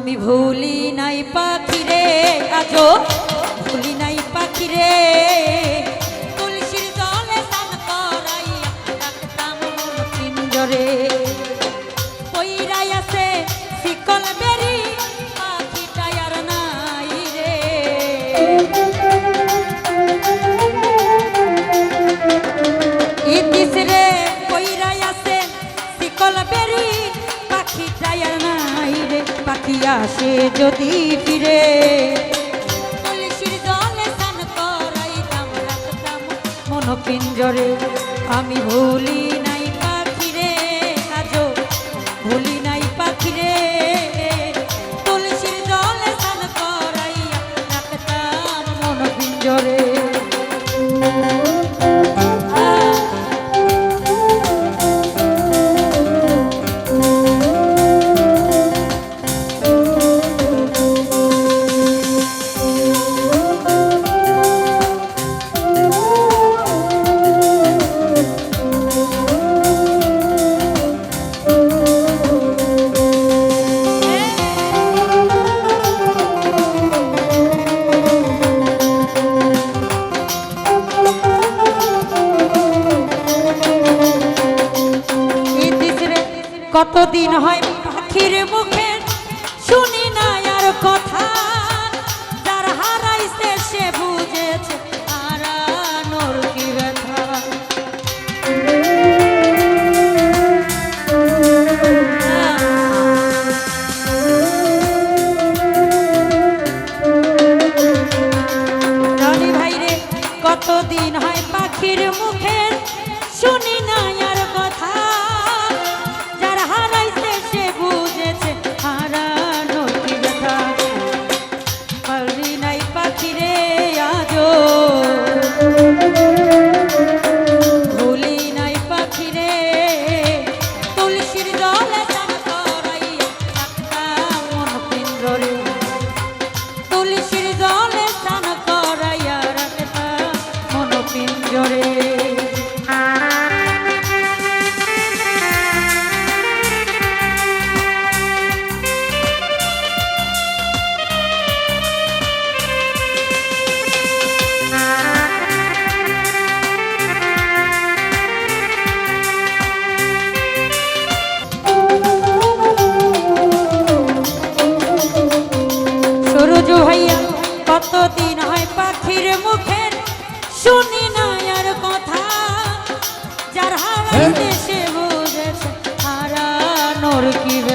আমি ভুলি নাই পাখি রে আজ ভুলি নাই পাখি রে তুলসীর জলে স্নান করাইয়া রাখতাম পিঞ্জরে। আসে যদি ফিরে। মন পিঞ্জরে আমি ভুলি কতদিন হয় পাখির মুখে? শুনি না আর কথা। যার হারাইছে সে ভুল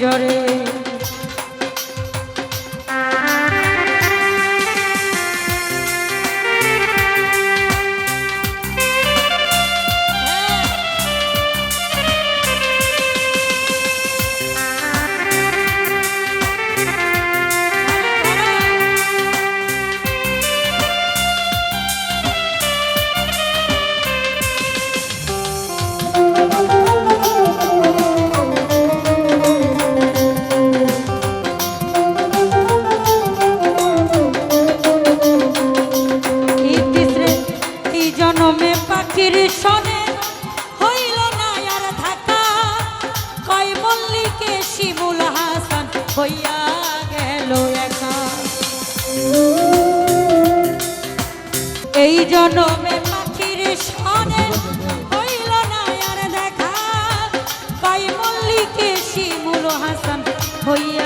ঝরে হইয়া গেল এই জনমে পাখির সনে হইল না আর দেখা। কাই মল্লিকে শিমুল হাসান হইয়া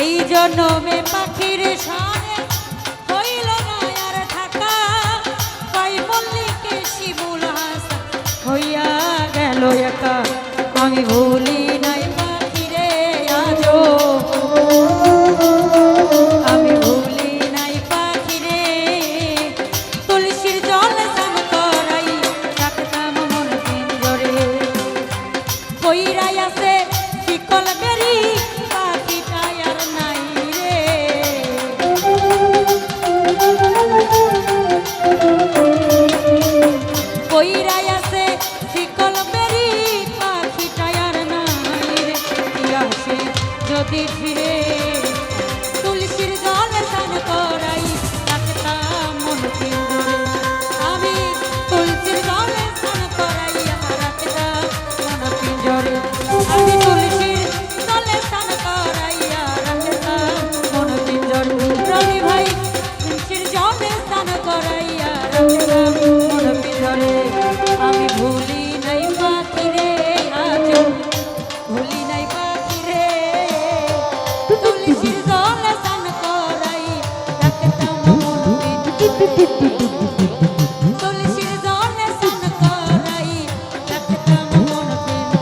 এই জন্মে পাখির সারে হইল না আর থাকা পাই মল্লিকে শিবুল হাসা হইয়া গেল একা। আমি ভুল যদি ফিরে